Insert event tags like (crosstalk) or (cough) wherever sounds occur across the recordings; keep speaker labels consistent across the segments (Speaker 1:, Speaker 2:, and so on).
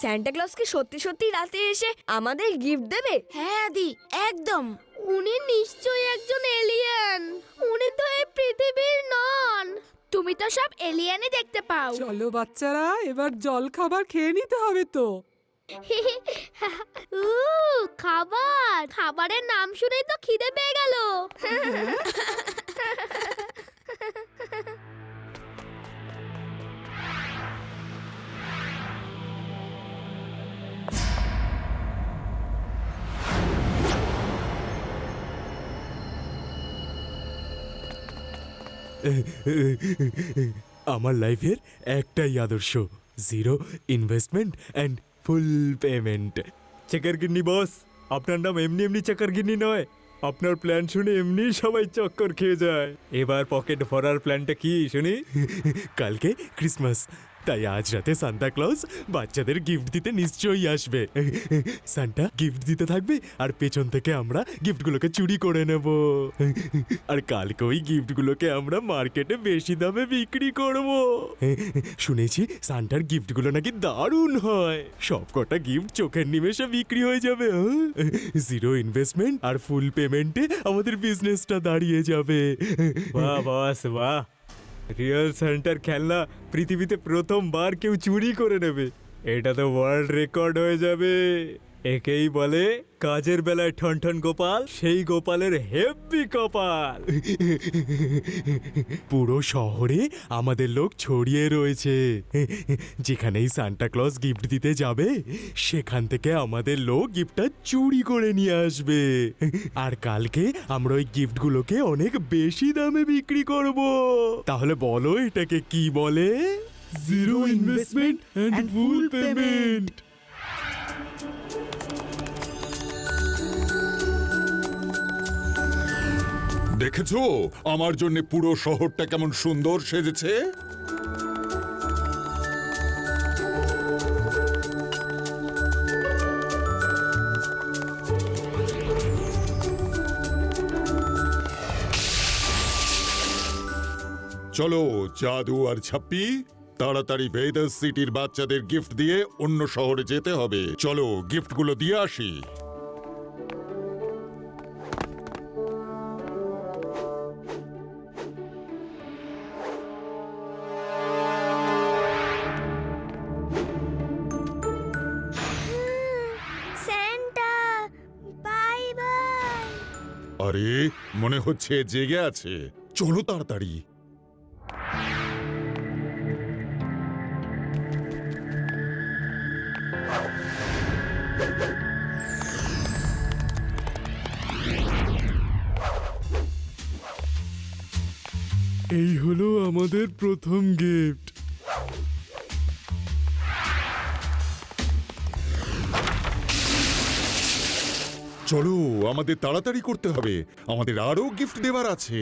Speaker 1: Santa Claus কি সত্যি সত্যি রাতে এসে আমাদের গিফট দেবে?
Speaker 2: হ্যাঁ আদি একদম। উনি নিশ্চয়ই একজন এলিয়েন উনি তো এই পৃথিবীর নন। তুমি তো সব এলিয়েনই দেখতে পাও।
Speaker 3: চলো বাচ্চারা এবার জল খাবার খেয়ে নিতে হবে তো। (laughs)
Speaker 2: উ খাবার। খাবারের নাম শুনেই তো খিদে পেয়ে গেল। (laughs)
Speaker 4: আমার লাইফের একটাই আদর্শ zero investment and full payment checker গিন্নি বস আপনার নাম এমনি এমনি চেকার গিন্নি নয়। আপনার প্ল্যান শুনে এমনি সবাই চক্কর খেয়ে যায়। এবার পকেট ভরার প্ল্যানটা কি, শুনি? কালকে ক্রিসমাস তাই আজ রাতে সান্তা ক্লজ বাচ্চাদের গিফট দিতে নিশ্চয়ই আসবে। সান্টা গিফট দিতে থাকবে আর পেছন থেকে আমরা গিফটগুলোকে চুরি করে নেব। আর কালকে ওই গিফটগুলোকে আমরা মার্কেটে বেশি দামে বিক্রি করব। শুনেছি সান্টার গিফটগুলো নাকি দারুণ হয়। সব কটা গিফট চোখের নিমেষে বিক্রি হয়ে যাবে। জিরো ইনভেস্টমেন্ট আর ফুল পেমেন্টে আমাদের বিজনেসটা দাঁড়িয়ে যাবে। বাহ বাস বাহ। রিয়েল সেন্টার খেলনা পৃথিবীতে প্রথমবার কেউ চুরি করে নেবে। এটা তো ওয়ার্ল্ড রেকর্ড হয়ে যাবে। একেই বলে কাজের বেলায় ঠন ঠন গোপাল সেই গোপালের হেভি কপাল। পুরো শহরে আমাদের লোক ছড়িয়ে রয়েছে। যেখানেই সান্টা ক্লজ গিফট দিতে যাবে সেখান থেকে আমাদের লোক গিফটটা চুরি করে নিয়ে আসবে। আর কালকে আমরা ওই গিফটগুলোকে অনেক বেশি দামে বিক্রি করব। তাহলে বলো এটাকে কি বলে? Zero investment and full payment
Speaker 5: দেখেছ? আমার জন্য পুরো শহরটা কেমন সুন্দর সেজেছে। চলো, জাদু আর ছাপ্পি, তাড়াতাড়ি ভেদাস সিটির বাচ্চাদের গিফট দিয়ে অন্য শহরে যেতে হবে। চলো গিফটগুলো দিয়ে আসি। আরে মনে হচ্ছে জেগে আছে। চলো তাড়াতাড়ি।
Speaker 4: এই হলো আমাদের প্রথম গিফট।
Speaker 5: চলো আমাদের তাড়াতাড়ি করতে হবে। আমাদের আরও গিফট দেবার আছে।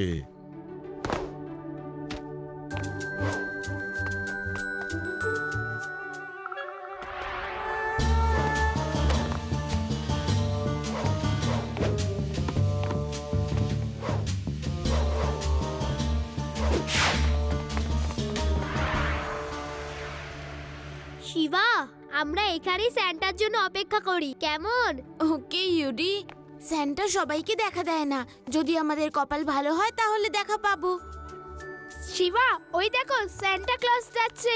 Speaker 2: শিবা আমরা এখানেই স্যান্টার জন্য অপেক্ষা করি কেমন?
Speaker 6: ওকে ইউডি। স্যান্টা সবাইকে দেখা দেয় না। যদি আমাদের কপাল ভালো হয় তাহলে দেখা পাবো।
Speaker 2: শিবা ওই দেখো স্যান্টা ক্লজ যাচ্ছে।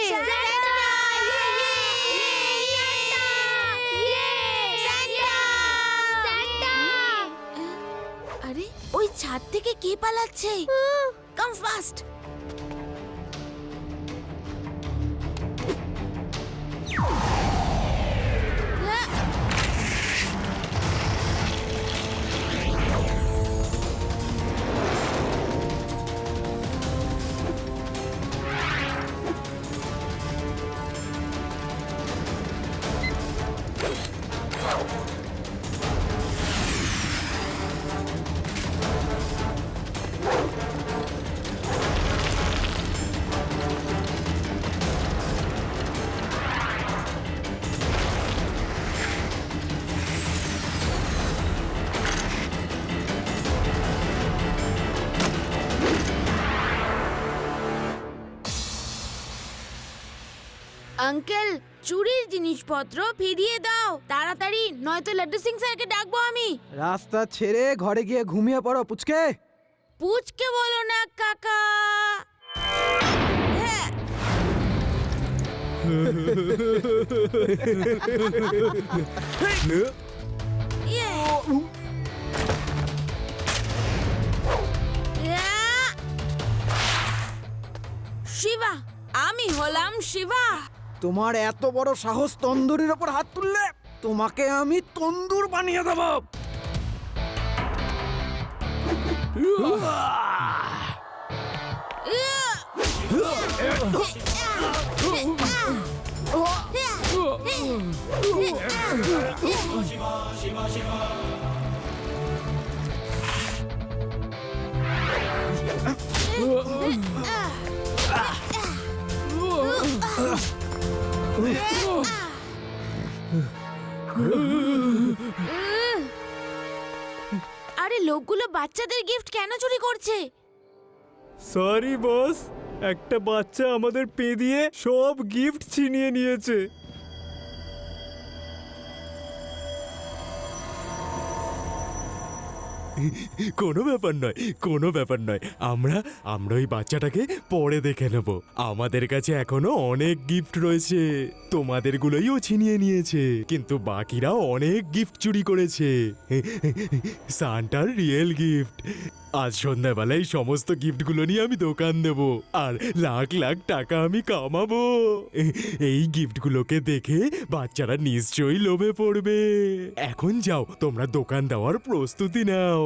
Speaker 6: আরে ওই ছাদ থেকে কে পালাচ্ছে? কাম ফাস্ট আঙ্কেল চুরির জিনিসপত্র ফিরিয়ে দাও। তাড়াতাড়ি নয়তো লাড্ডু সিং স্যারকে ডাকবো আমি।
Speaker 7: রাস্তা ছেড়ে ঘরে গিয়ে ঘুমিয়ে পড়ো পুচকে।
Speaker 6: পুচকে বলো না কাকা। হ্যাঁ। ইয়ে। শিবা আমি হলাম শিবা।
Speaker 7: তোমার এত বড় সাহস তন্দুরির ওপর হাত তুললে তোমাকে আমি তন্দুর বানিয়ে দেবো।
Speaker 6: আরে, লোকগুলো বাচ্চাদের গিফট কেন চুরি করছে?
Speaker 4: সরি বস একটা বাচ্চা আমাদের পে দিয়ে সব গিফট ছিনিয়ে নিয়েছে। কোনো ব্যাপার নয়, কোনো ব্যাপার নয়। আমরা আমরা ওই বাচ্চাটাকে পরে দেখে নেব। আমাদের কাছে এখনও অনেক গিফট রয়েছে। তোমাদেরগুলোই ও ছিনিয়ে নিয়েছে। কিন্তু বাকিরা অনেক গিফট চুরি করেছে। সান্টার রিয়েল গিফট আজ সন্ধ্যাবেলায় সমস্ত গিফটগুলো নিয়ে আমি দোকান দেব, আর লাখ লাখ টাকা আমি কামাবো। এই গিফটগুলোকে দেখে বাচ্চারা নিশ্চয়ই লোভে পড়বে। এখন যাও, তোমরা দোকান দেওয়ার প্রস্তুতি নাও।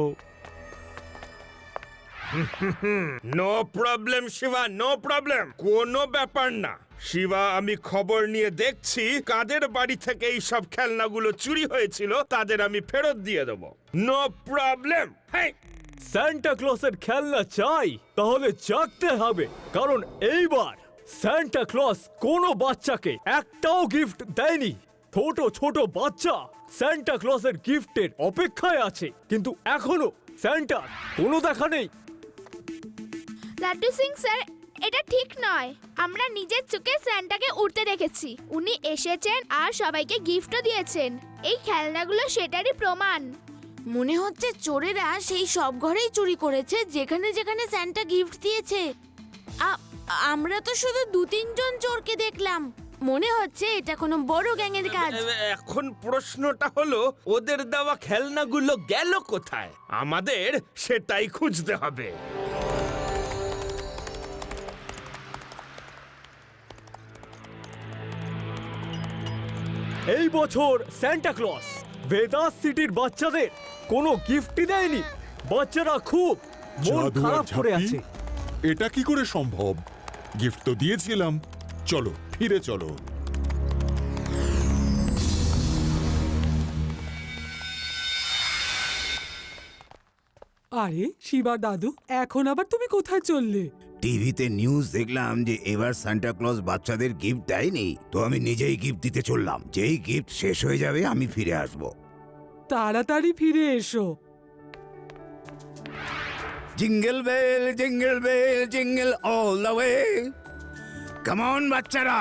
Speaker 8: No problem, Shiva, no problem. কোনো ব্যাপার না। শিবা, আমি খবর নিয়ে দেখছি কাদের বাড়ি থেকে এই সব খেলনাগুলো চুরি হয়েছিল, তাদের আমি ফেরত দিয়ে দেবো। No problem. হ্যাঁ
Speaker 4: স্যান্টা ক্লসের খেলনা চাই, তাহলে জাগতে হবে। কারণ এইবার স্যান্টা ক্লস কোনো বাচ্চাকে একটাও গিফট দেয়নি। ছোট ছোট বাচ্চা স্যান্টা ক্লসের গিফটের অপেক্ষায় আছে। কিন্তু এখনও স্যান্টার কোনো দেখা নেই।
Speaker 2: লাড্ডু সিং স্যার, এটা ঠিক নয়। আমরা নিজের চোখে স্যান্টাকে উঠতে দেখেছি। উনি এসেছেন আর সবাইকে গিফটও দিয়েছেন। এই খেলনাগুলো সেটারই প্রমাণ।
Speaker 6: মনে হচ্ছে চোরেরা সেই সব ঘরেই চুরি করেছে যেখানে যেখানে স্যান্টা গিফট দিয়েছে। আ- আমরা তো শুধু দু তিনজন চোরকে দেখলাম। মনে হচ্ছে এটা কোনো বড় গ্যাংয়ের কাজ।
Speaker 8: এখন প্রশ্নটা হলো ওদের দেওয়া খেলনাগুলো গেল কোথায়? আমাদের সেটাই খুঁজতে হবে।
Speaker 4: এই বছর স্যান্টা ক্লস ভেদাস সিটির বাচ্চাদের কোনো গিফটই দেয়নি। বাচ্চারা খুব মন
Speaker 5: জাদু আর
Speaker 4: খারাপ করে
Speaker 5: ঝাঁপি?
Speaker 4: আছে।
Speaker 5: এটা কি করে সম্ভব? গিফট তো দিয়েছিলাম। চলো ফিরে চলো।
Speaker 3: আরে শিবা দাদু এখন আবার তুমি কোথায় চললে?
Speaker 9: টিভিতে নিউজ দেখলাম যে এবার সান্টা ক্লজ বাচ্চাদের গিফট দেয়নি। তো আমি নিজেই গিফট দিতে চললাম। যেই গিফট শেষ হয়ে যাবে আমি ফিরে আসব।
Speaker 3: তাড়াতাড়ি ফিরে এসো।
Speaker 9: Jingle bell jingle bell jingle all the way come on বাচ্চারা!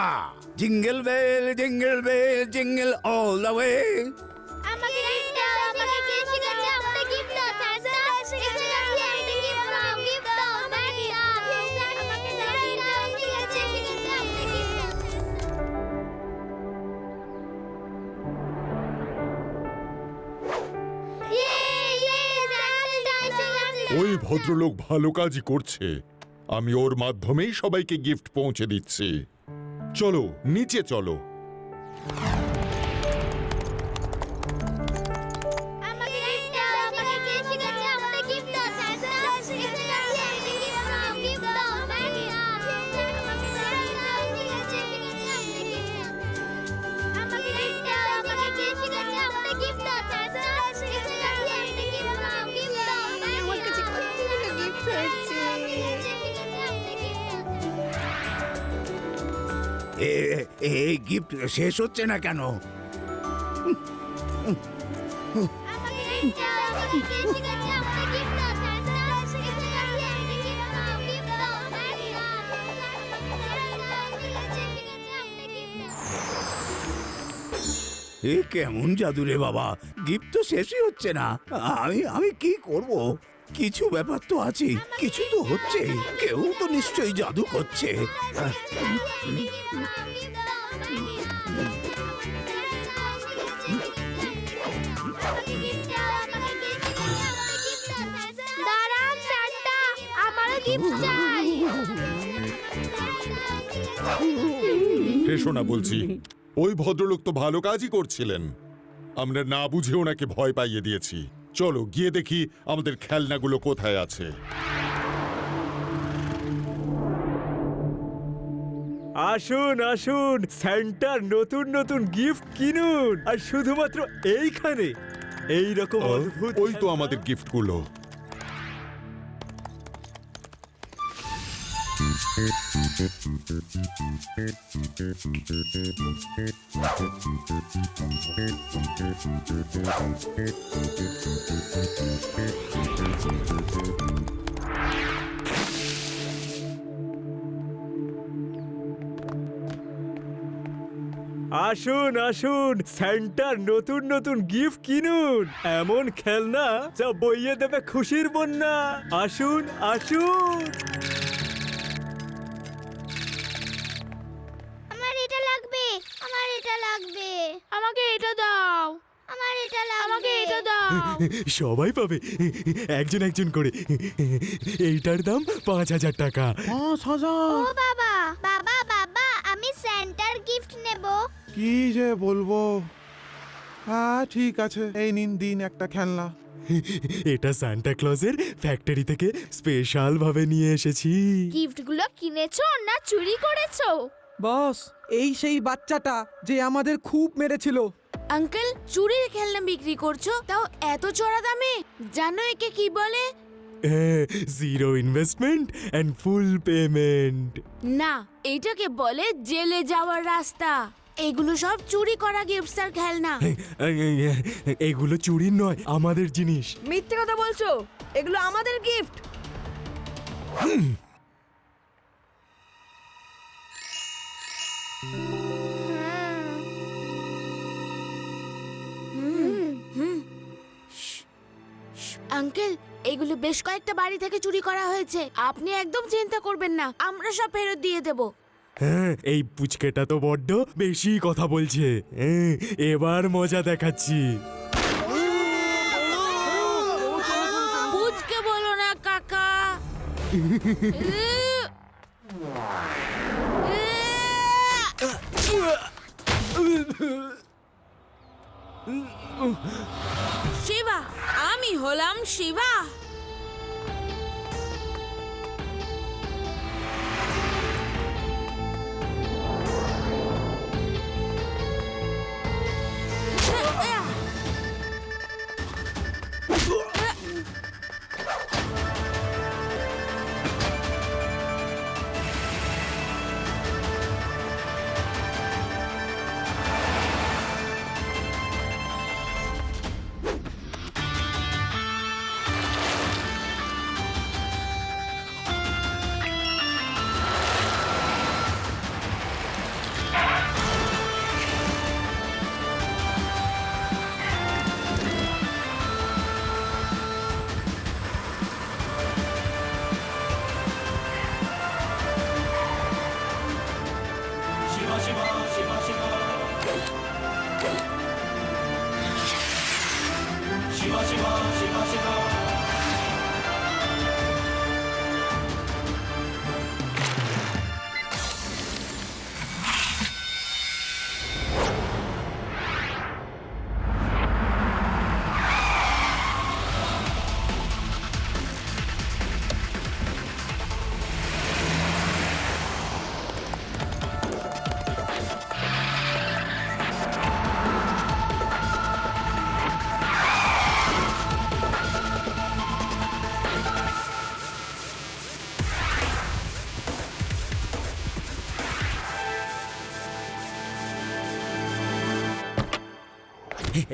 Speaker 9: Jingle bell jingle bell jingle all the way
Speaker 5: ওই ভদ্রলোক ভালো কাজই করছে। আমি ওর মাধ্যমেই সবাইকে গিফট পৌঁছে দিচ্ছি। চলো, নিচে চলো।
Speaker 2: আছে গিফট
Speaker 9: শেষ হচ্ছে না কেন? এ কেমন জাদু রে বাবা? গিফট তো শেষই হচ্ছে না। আমি আমি কি করব? কিছু ব্যাপার তো আছে কিছু তো হচ্ছে কেউ তো নিশ্চয়ই জাদু করছে।
Speaker 2: দাঁড়ান সান্টা আমারও গিফট চাই।
Speaker 5: এসো বলছি ওই ভদ্রলোক তো ভালো কাজই করছিলেন। আমরা না বুঝে ওনাকে ভয় পাইয়ে দিয়েছি। চলো গিয়ে দেখি আমাদের খেলনাগুলো কোথায় আছে।
Speaker 4: আসুন আসুন সেন্টার নতুন নতুন গিফট কিনুন। আর শুধুমাত্র এইখানে। এই রকম অদ্ভুত
Speaker 5: ওই তো আমাদের গিফটগুলো।
Speaker 4: আসুন আসুন, স্যান্টার নতুন নতুন গিফট কিনুন। এমন খেলনা যা বইয়ে দেবে খুশির বন্যা। আসুন আসুন।
Speaker 2: লাগবে? আমার এটা লাগবে।
Speaker 6: আমাকে এটা দাও।
Speaker 2: আমার এটা লাগবে।
Speaker 6: আমাকে এটা দাও। (laughs)
Speaker 4: সবাই পাবে। একজন একজন করে। এইটার দাম পাঁচ হাজার টাকা।
Speaker 7: পাঁচ হাজার।
Speaker 2: ও বাবা বাবা বাবা আমি সেন্টার গিফট নেব।
Speaker 10: কি যে বলব? হ্যাঁ ঠিক আছে। এই নিন দিন একটা খেলনা।
Speaker 4: এটা সান্টা ক্লজের ফ্যাক্টরি থেকে স্পেশাল ভাবে নিয়ে এসেছি।
Speaker 2: গিফটগুলো কিনেছো না চুরি করেছ?
Speaker 7: বস এই সেই বাচ্চাটা যে আমাদের খুব মেরেছিল।
Speaker 6: আঙ্কেল চুরির খেলনা বিক্রি করছ? তাও এত চড়া দামে? জানো একে কি বলে?
Speaker 4: Zero investment and full payment
Speaker 6: না এইটাকে বলে জেলে যাওয়ার রাস্তা। এগুলো সব চুরি করা গিফটস আর খেলনা
Speaker 4: এগুলো চুরির নয় আমাদের জিনিস।
Speaker 1: মিথ্যে কথা বলছো এগুলো আমাদের গিফট।
Speaker 6: আঙ্কেল এগুলো বেশ কয়েকটা বাড়ি থেকে চুরি করা হয়েছে। আপনি একদম চিন্তা করবেন না আমরা সব ফেরত দিয়ে দেব।
Speaker 4: হ্যাঁ এই পুচকেটা তো বড্ড বেশি কথা বলছে। হ্যাঁ, এবার মজা দেখাচ্ছি।
Speaker 6: বুঝকে বলো না কাকা। শিবা আমি হলাম শিবা।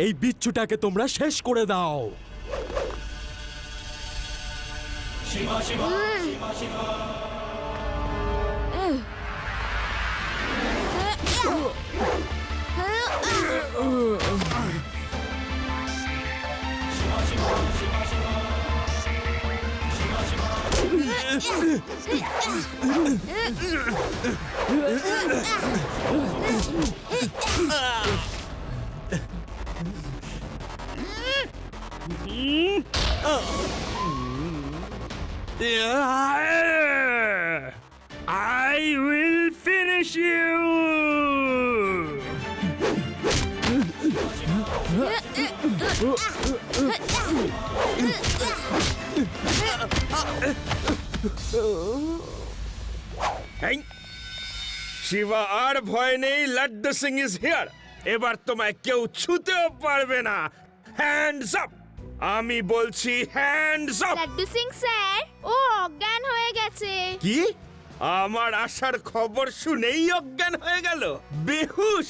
Speaker 4: এই বিচ্ছুটাকে তোমরা শেষ করে দাও।
Speaker 6: Ah!
Speaker 8: I will finish you! এই, শিবা আর ভয় নেই লাড্ডু সিং ইজ হিয়ার এবার তোমায় কেউ ছুতেও পারবে না হ্যান্ডস আপ আমি বলছি hands up
Speaker 2: Laddu Singh sir ও অজ্ঞান হয়ে গেছে।
Speaker 8: কি? আমার আসার খবর শুনেই অজ্ঞান হয়ে গেল। বেহুশ!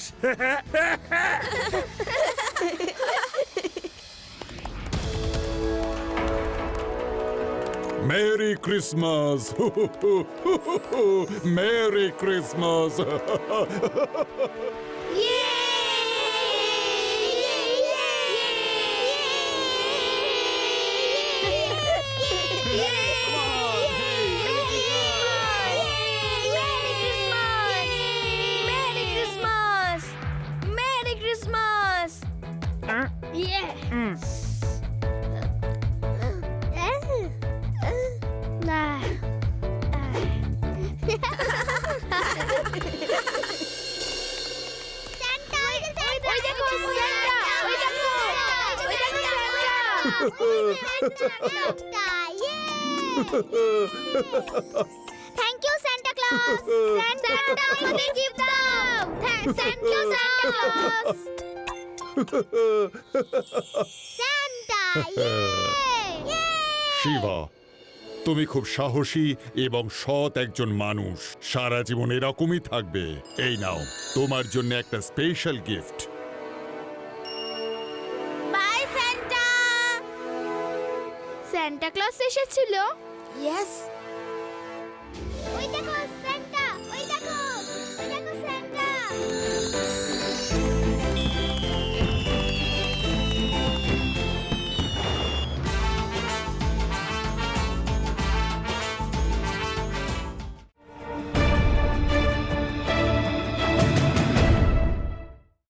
Speaker 5: Merry Christmas merry Christmas
Speaker 2: thank you Santa Claus
Speaker 5: Shiva, তুমি খুব সাহসী এবং সৎ একজন মানুষ। সারা জীবন এরকমই থাকবে। এই নাও, তোমার জন্য একটা স্পেশাল গিফট
Speaker 2: সান্টা ক্লজ এসেছিল?
Speaker 6: ইয়েস